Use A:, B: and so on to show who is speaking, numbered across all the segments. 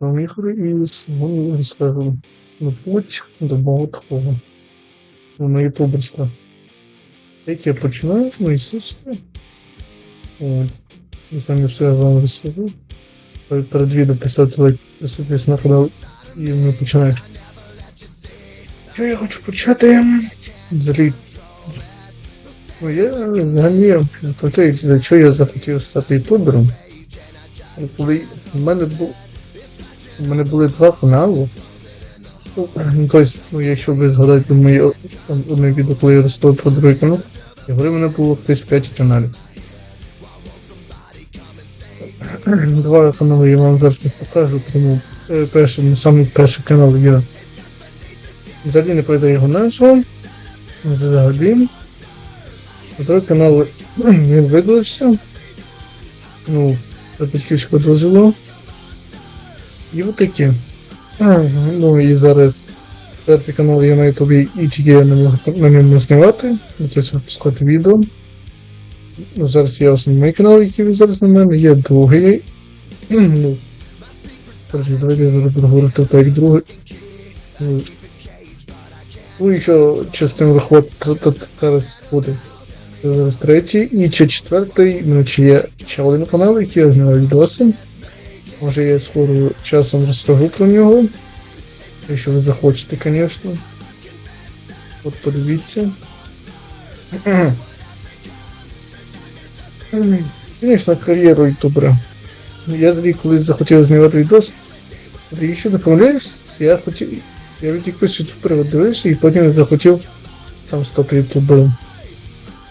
A: Там ігри і розкажу на путь до мого такого. На ютуберства. Як я починаю, і собственно. От. Не знаю, що я вам розкажу. Перед- відео писати лайк, підписуйтесь на канал і ми починаємо. Я хочу почати? Взагалі. Ну, я взагалі про те, за що я захотів стати ютубером. Коли в мене був. У мене були два канали. Ну, Тобто, ну, якщо ви згадаєте моє одне відео, коли я розповів про другий канал, я говорив, у мене було десь 5 каналів. Два канали я вам зараз не покажу, тому перший, ну, самий перший канал я взагалі не пам'ятаю його назву. Взагалі. Другий канал він видалився. Ну, батьківського дозволу. І от такі. Ну і зараз перший канал є на ютубі і тільки я на ньому знімати, ну, тобто випускати відео. Ну, зараз є основний канал, який зараз на мене, є другий. Ну, давайте я зараз буду говорити так, другий. Ну, Ну, і що частин виход, то, зараз буде. Зараз третій, і чи четвертий, ну, чи є ще один канал, який я знаю відоси. Може я скоро часом розкажу про нього. Якщо ви захочете, звісно. От подивіться. Звісно, кар'єру ютубера. Я тоді колись захотів знімати відос. От Якщо не я хотів. Я від якогось ютубера дивився і потім захотів сам стати ютубером.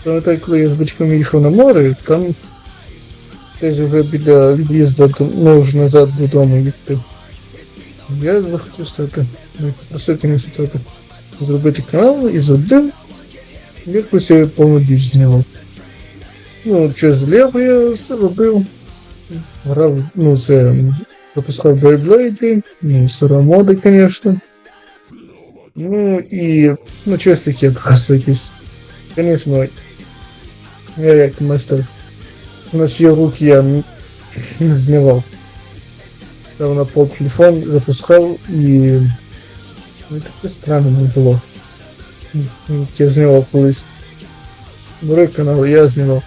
A: Пам'ятаю, коли я з батьками їхав на море, там десь вже біля в'їзду до- ну, вже назад додому їхати. Я захотів стати, ну, просив, звісно, стати, зробити канал і зробив. Якось я повну діч знімав. Ну, через Лего я зробив. Грав, ну, це запускав Beyblade, ну, сиромоди, звісно. Ну і, ну, щось таке просто якісь. Звісно, я як майстер. На чьи руки я н- не знімав. Став на пол телефон, запускав і. Ну, таке странно. М, Я знімав колись. Другий канал я знімав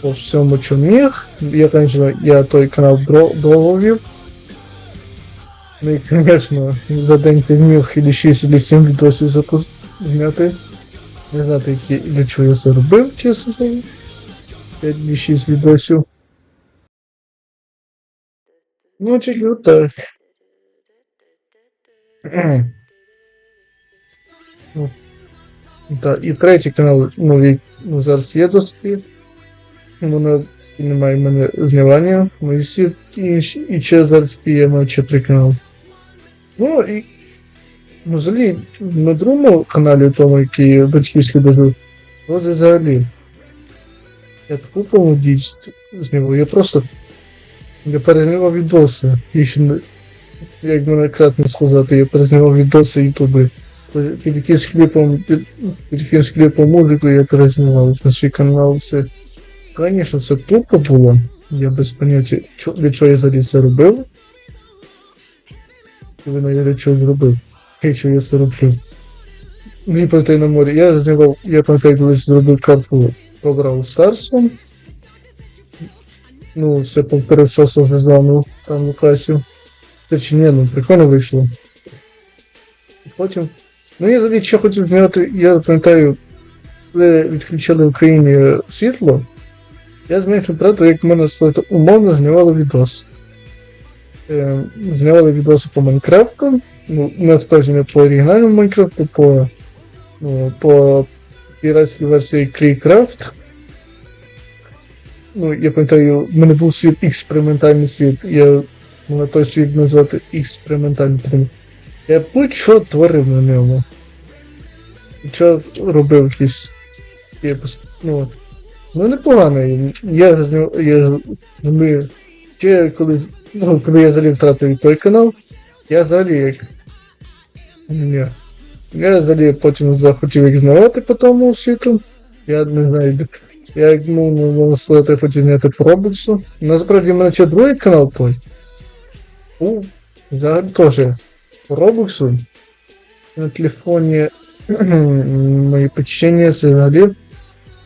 A: по всьому, що міг. Я, конечно, я той канал дро- Ну і, конечно, за день ти міг или 6, или 7 відосів зняти. Не знати, які для чого я це робив, чесно. 5-6 відосів. Ну, тільки отак. Ну, Так, і третій канал, ну, як- ну зараз є досвід. Воно немає в мене знімання. Ну і всі інші, і ще зараз маю ще три канали. Ну і ну, взагалі на другому каналі, тому який батьківський дозвіл, ну взагалі. Я таку повну діч знімав, я просто я перезнімав відоси. І ще не- як мене кратно сказати, я перезнімав відоси ютуби. Під якимсь кліпом, під, під якимсь кліпом музику я перезнімав на свій канал. Це, звісно, це тупо було. Я без поняття, чо, для чого я взагалі це робив. І ви навіть для чого зробив. І що я це роблю. Мені пройти на морі. Я знімав, я колись зробив карту по Brawl Старсу. Ну, все повторив шостого сезону там Лукасів. Чи ні, ну прикольно вийшло. Потім. Ну я взагалі що хотів зняти, я пам'ятаю, коли відключили в Україні світло, я зменшив правда, як мене стоїть умовно знімали відос. Е, знімали відоси по Майнкрафту. Ну, насправді не по оригінальному Майнкрафту, по, ну, по піратській версії Крейкрафт. Ну, я пам'ятаю, в мене був світ експериментальний світ. Я на той світ назвати експериментальний прям. Я будь-що творив на ньому. Що робив якісь. Я пос- ну, ну непогано. Я з нього. Я ми. Ще колись. Ну, коли я взагалі втратив той канал, я взагалі як. Ні. Я взагалі потім захотів їх знавати по тому світу. Я не знаю, я як ну, можна сказати, хотів зняти по Роблоксу. Насправді в мене ще другий канал той. був взагалі теж по Робоксу. На телефоні мої почення взагалі,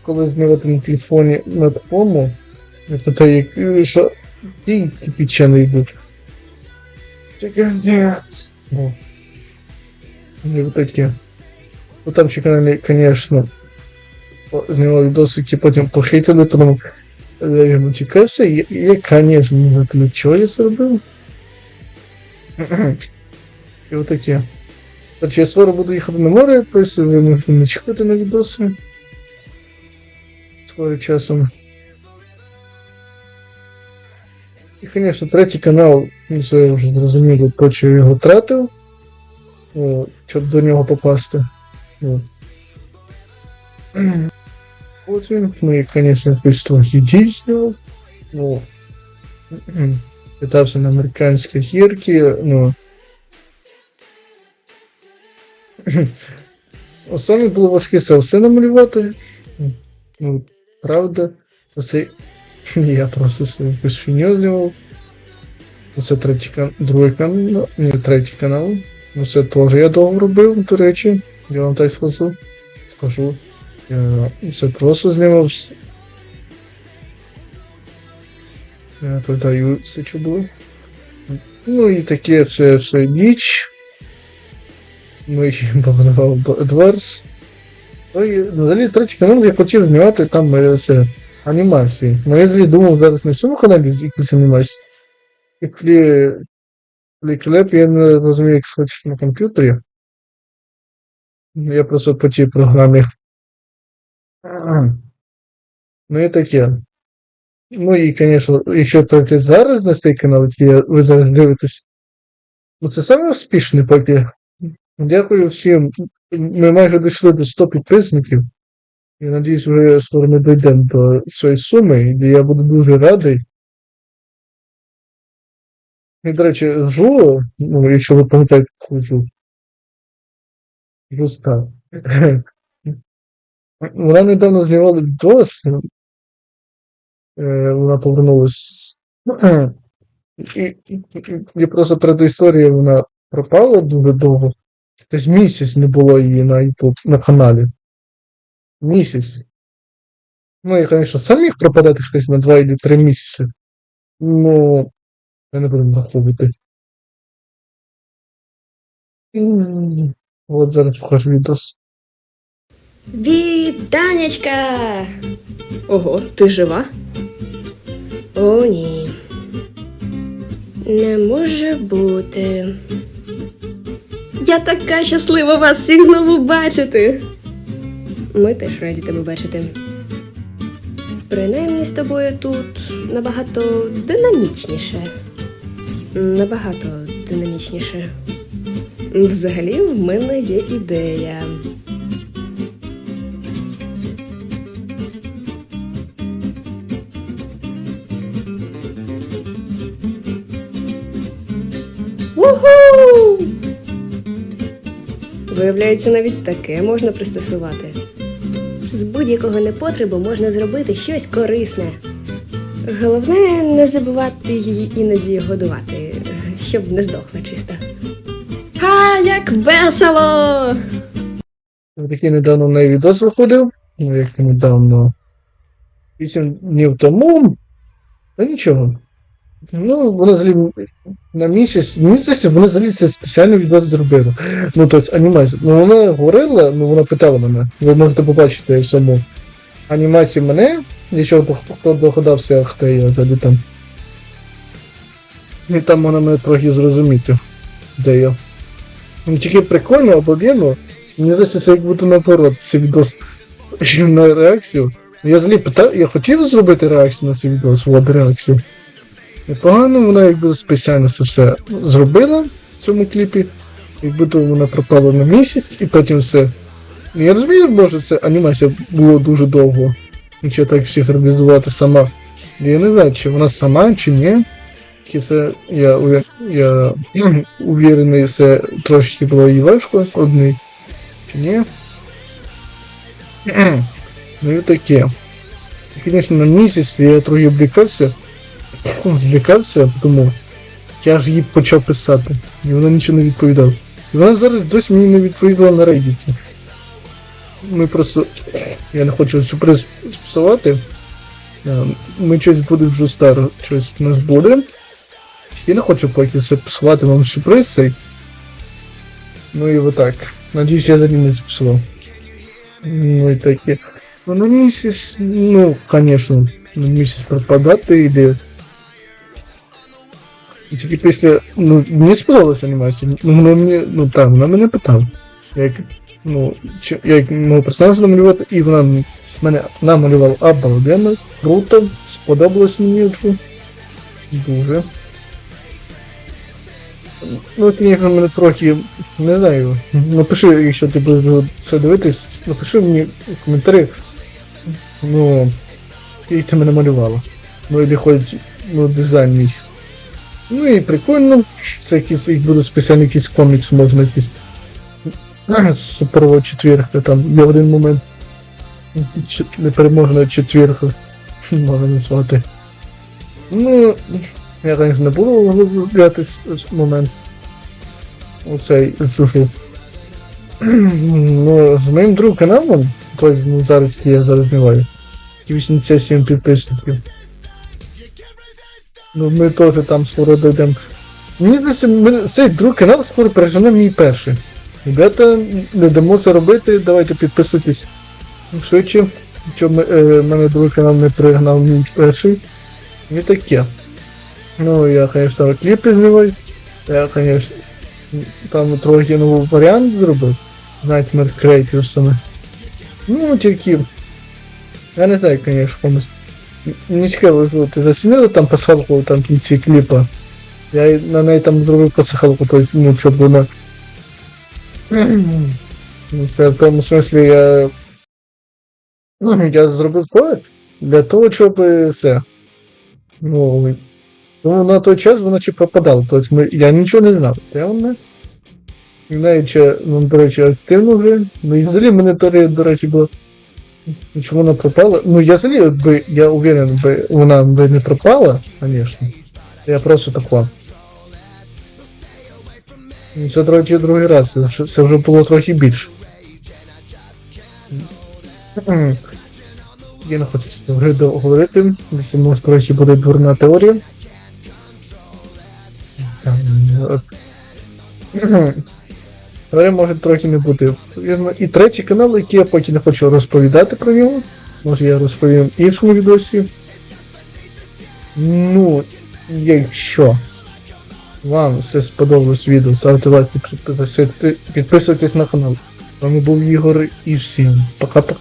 A: коли знімати на телефоні на такому, то те, як що тільки печений йдуть. Чекай, Ну. І вот такі. Ну там ще каналі, конечно, по- знімав відоси, які потім похитили, тому я йому чекався, і я, конечно, не знаю, чого я зробив. І от таке. Короче, я скоро буду їхати на море, тобто ви можете не чекати на відоси. Скоро часом. І, конечно, третій канал, ну це вже зрозуміло, то, що я його тратив. О, щоб до нього попасти. О. От він. Ну і, конечно, фейство дійсно. Ну. Питався на американські гірки, ну. Саме було важке це все намалювати. Ну, правда. Оце я просто це якусь фігню знімав. Оце третій канал, другий канал, не третій канал. Ну це теж я довго робив, до речі. Я вам так скажу. Скажу. Я це просто знімав. Я продаю це чудо. Ну і таке це все ніч. Ну Едварс. Ну і взагалі третій канал я хотів знімати там е, це, анімації. Ну я думав зараз на цьому каналі з якісь анімації. Кліп я не розумію, як скачати на комп'ютері. Я просто по тій програмі. Ну і таке. Ну і, звісно, якщо пройти зараз на цей канал, ви зараз дивитесь, ну це саме успішний поки. Дякую всім. Ми майже дійшли до 100 підписників. Я надіюсь, вже скоро ми дійдемо до цієї суми, і я буду дуже радий. І, до речі, Жу, ну, якщо ви пам'ятаєте таку Жу. Жуста. Вона недавно знімала відос. Е, Вона повернулась. І, і, і, просто перед історією вона пропала дуже довго. Тобто місяць не було її на YouTube, на каналі. Місяць. Ну, я, звісно, сам міг пропадати щось на 2 або 3 місяці. Ну, я не враховувати. М, От зараз покажу відос.
B: Вітанечка! Ого, ти жива? О, ні. Не може бути. Я така щаслива вас всіх знову бачити. Ми теж раді тебе бачити. Принаймні з тобою тут набагато динамічніше. Набагато динамічніше. Взагалі, в мене є ідея. Уху! Виявляється, навіть таке можна пристосувати. З будь-якого непотребу можна зробити щось корисне. Головне не забувати її іноді годувати, щоб не здохла чисто. Ха, як весело!
A: Такий недавно неї відос виходив. Ну, як недавно. 8 днів тому. Та нічого. Ну, вона взагалі на місяць. Здається, вона взагалі це спеціальний відос зробила. Ну, тобто анімацію. Ну, вона говорила, ну вона питала мене. Ви можете побачити в цьому анімації мене. Якщо хто догадався, хто я взагалі там. І там вона мене трохи зрозуміти, де я. Ну, тільки прикольно, обалденно. Мені здається, це як будто наоборот, це відос на реакцію. Я взагалі питав, я хотів зробити реакцію на цей відос, вот реакцію. Непогано вона якби спеціально це все зробила в цьому кліпі. Якби то вона пропала на місяць і потім все. Ну, Я розумію, може це анімація було дуже довго. Якщо так всіх реалізувати сама. Я не знаю, чи вона сама, чи ні. Це я, я уверений, це трошки було і важко одний. Чи ні? Ну і таке. Звісно, на місяць я трохи облікався. Злякався, думав, Я ж їй почав писати, і вона нічого не відповідала. І вона зараз досі мені не відповідала на Reddit. Ми просто. Я не хочу сюрприз псувати. Е, Ми щось буде вже старо, щось у нас буде. Я не хочу поки це псувати вам сюрприз цей. Ну і отак. Надіюсь, я за ним не записував. Ну і таке. Ну на місяць, ну, конечно, на місяць пропадати іде. І тільки після. Ну, мені сподобалася анімація. Ну, вона мені, ну так, вона мене питала. Як, ну, чи, як мого персонажа намалювати, і вона м- мене намалювала обалденно, круто, сподобалось мені вже. Дуже. Ну, звісно, мене трохи, не знаю, напиши, якщо ти будеш це дивитись, напиши мені в коментарі, ну, скільки ти мене малювала. Ну, і хоч, ну, дизайн мій. Ну і прикольно, це якийсь, як буде спеціальний якийсь комікс, можна якийсь суперова четвірка, там є один момент. Непереможна четвірка, можна назвати. Ну, я, звісно, не буду виробляти момент. Оцей зушу. Ну, з моїм другим каналом, тобто, ну, зараз я зараз знімаю, 87 підписників. Ну, ми теж там скоро дійдемо. Мені здається, ми- цей другий канал скоро пережене мій перший. Ребята, не дамо це робити, давайте підписуйтесь швидше, щоб ми, е, мене другий канал не перегнав мій перший. І таке. Ну, я, конечно, кліпи знімаю. Я, конечно, там трохи новий варіант зробив. Nightmare Creators. Ну, тільки. Я не знаю, конечно, комусь. Мені цікаво, що ти зацінила там пасхалку там в кінці кліпа. Я й на неї там зробив пасхалку, тобто, ну, щоб вона. Ну, це в тому смислі я. Ну, я зробив проект для того, щоб е, це. Ну, на той час вона чи пропадала. Тобто ми, я нічого не знав. Вона? Навіть, ну, до речі, активно вже. Ну і взагалі мене то, до речі, було. Чому вона пропала? Ну, я взагалі, би, я уверен, би вона би не пропала, звісно. Я просто такова. Ну, Це трохи другий раз, це вже- було трохи більше. Я не хочу говорити, якщо може трохи буде дурна теорія. Але може трохи не бути. І третій канал, який я поки не хочу розповідати про нього. Може я розповім в іншому відосі. Ну, якщо вам все сподобалось відео, ставте лайк, підписуйтесь, підписуйтесь на канал. З вами був Ігор і всім пока-пока.